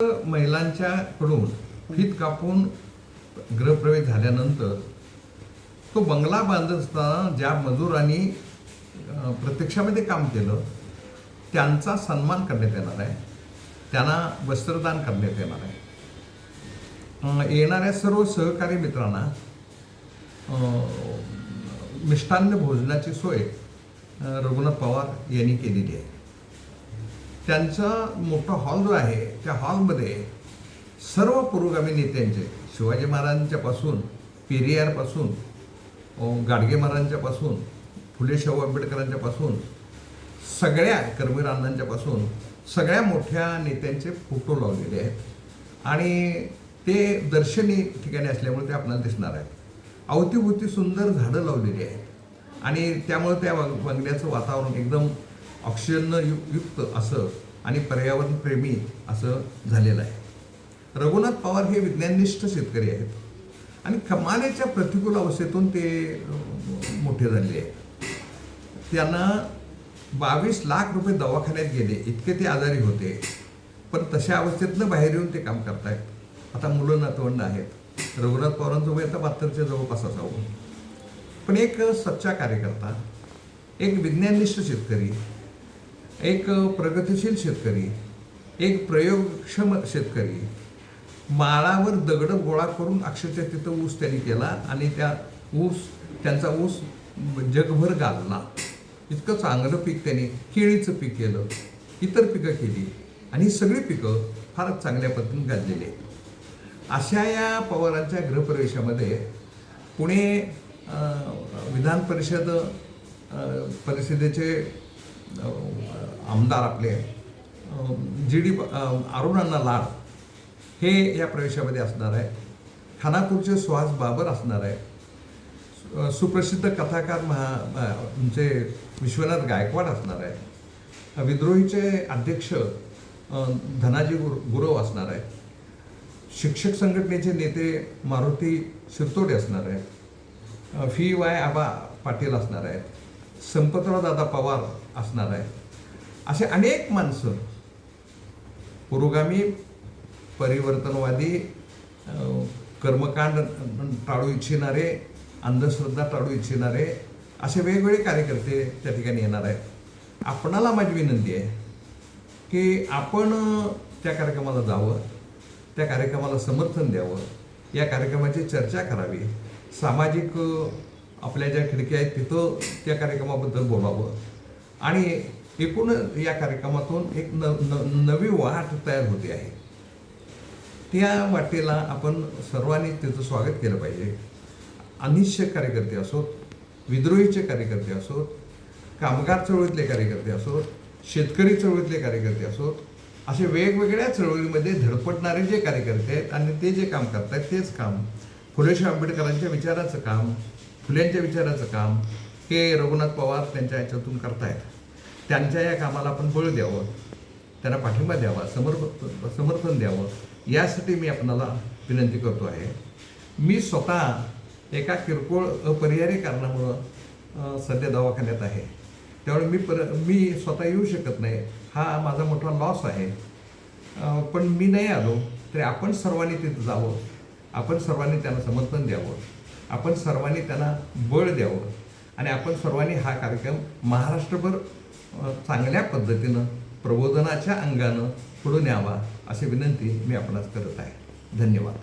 महिलांच्याकडून फीत कापून गृहप्रवेश झाल्यानंतर तो बंगला बांधत असताना ज्या मजुरांनी प्रत्यक्षामध्ये काम केलं त्यांचा सन्मान करण्यात येणार आहे. त्यांना वस्त्रदान करण्यात येणार आहे. येणाऱ्या सर्व सहकारी मित्रांना मिष्टान्न भोजनाची सोय रघुनाथ पवार यांनी केलेली आहे. त्यांचा मोठा हॉल जो आहे त्या हॉलमध्ये सर्व पुरोगामी नेत्यांचे शिवाजी महाराजांच्यापासून पेरियारपासून गाडगे महाराजांच्यापासून फुले शाहू आंबेडकरांच्यापासून सगळ्या कर्मवीर सगळ्या मोठ्या नेत्यांचे फोटो लावलेले आहेत. आणि ते दर्शनी ठिकाणी असल्यामुळे ते आपल्याला दिसणार आहेत. अवतीभोवती सुंदर झाडं लावलेली आहेत. आणि त्यामुळे त्या वांगण्याचं बंगल्याचं वातावरण एकदम ऑक्सिजननं यु युक्त असं आणि पर्यावरणप्रेमी असं झालेलं आहे. रघुनाथ पवार हे विज्ञाननिष्ठ शेतकरी आहेत. आणि कमालीच्या प्रतिकूल अवस्थेतून ते मोठे झाले आहेत. त्यांना बावीस लाख रुपये दवाखान्यात गेले इतके ते आजारी होते. पण तशा अवस्थेतनं बाहेर येऊन ते काम करतायत. आता मुलं नातवंड आहेत. रघुनाथ पवारांचं वय आता बहात्तरच्या जवळपास असावं. पण एक सच्चा कार्यकर्ता एक विज्ञाननिष्ठ शेतकरी एक प्रगतिशील शेतकरी एक प्रयोगक्षम शेतकरी. माळावर दगड गोळा करून अक्षरशः तिथं ऊस त्यांनी केला आणि त्या ऊस त्यांचा ऊस जगभर गाजला इतकं चांगलं पीक त्यांनी केळीचं पीक केलं इतर पिकं केली आणि ही सगळी पिकं फारच चांगल्या पद्धतीने गाजलेली आहेत. अशा या पवारांच्या गृहप्रवेशामध्ये पुणे विधान परिषद परिषदेचे आमदार आपले जी डी अरुणांना लाड हे या प्रवेशामध्ये असणार आहे खानापूरचे सुहास बाबर असणार आहे सुप्रसिद्ध कथाकार महा तुमचे विश्वनाथ गायकवाड असणार आहे विद्रोहीचे अध्यक्ष धनाजी गुर गुरव असणार आहे शिक्षक संघटनेचे नेते मारुती शिरतोडे असणार आहेत. फी वाय आबा पाटील असणार आहेत. संपतराव दादा पवार असणार आहे. असे अनेक माणसं पुरोगामी परिवर्तनवादी कर्मकांड टाळू इच्छिणारे अंधश्रद्धा टाळू इच्छिणारे असे वेगवेगळे कार्यकर्ते त्या ठिकाणी येणार आहेत. आपणाला माझी विनंती आहे की आपण त्या कार्यक्रमाला जावं त्या कार्यक्रमाला समर्थन द्यावं या कार्यक्रमाची चर्चा करावी. सामाजिक आपल्या ज्या खिडक्या आहेत तिथं त्या कार्यक्रमाबद्दल बोलावं. आणि एकूण या कार्यक्रमातून एक न न नवी वाट तयार होते आहे. त्या वाटेला आपण सर्वांनी त्याचं स्वागत केलं पाहिजे. अनिश्चय कार्यकर्ते असोत विद्रोहीचे कार्यकर्ते असोत कामगार चळवळीतले कार्यकर्ते असोत शेतकरी चळवळीतले कार्यकर्ते असोत असे वेगवेगळ्या चळवळीमध्ये धडपडणारे जे कार्यकर्ते आहेत आणि ते जे काम करतायत तेच काम फुलेशाह आंबेडकरांच्या विचाराचं काम फुल्यांच्या विचाराचं काम हे रघुनाथ पवार त्यांच्या याच्यातून करतायत. त्यांच्या या कामाला आपण बळ द्यावं त्यांना पाठिंबा द्यावा समर्थ समर्थन द्यावं यासाठी मी आपणाला विनंती करतो आहे. मी स्वतः एका किरकोळ अपरिहार्य कारणामुळं सध्या दवाखान्यात आहे. त्यामुळे मी पर मी स्वतः येऊ शकत नाही. हा माझा मोठा लॉस आहे. पण मी नाही आलो तरी आपण सर्वांनी तिथं जावं. आपण सर्वांनी त्यांना समर्थन द्यावं. आपण सर्वांनी त्यांना बळ द्यावं. आणि आपण सर्वांनी हा कार्यक्रम महाराष्ट्रभर चांगल्या पद्धतीनं प्रबोधनाच्या अंगानं पुढे न्यावा अशी विनंती मी आपणास करत आहे. धन्यवाद.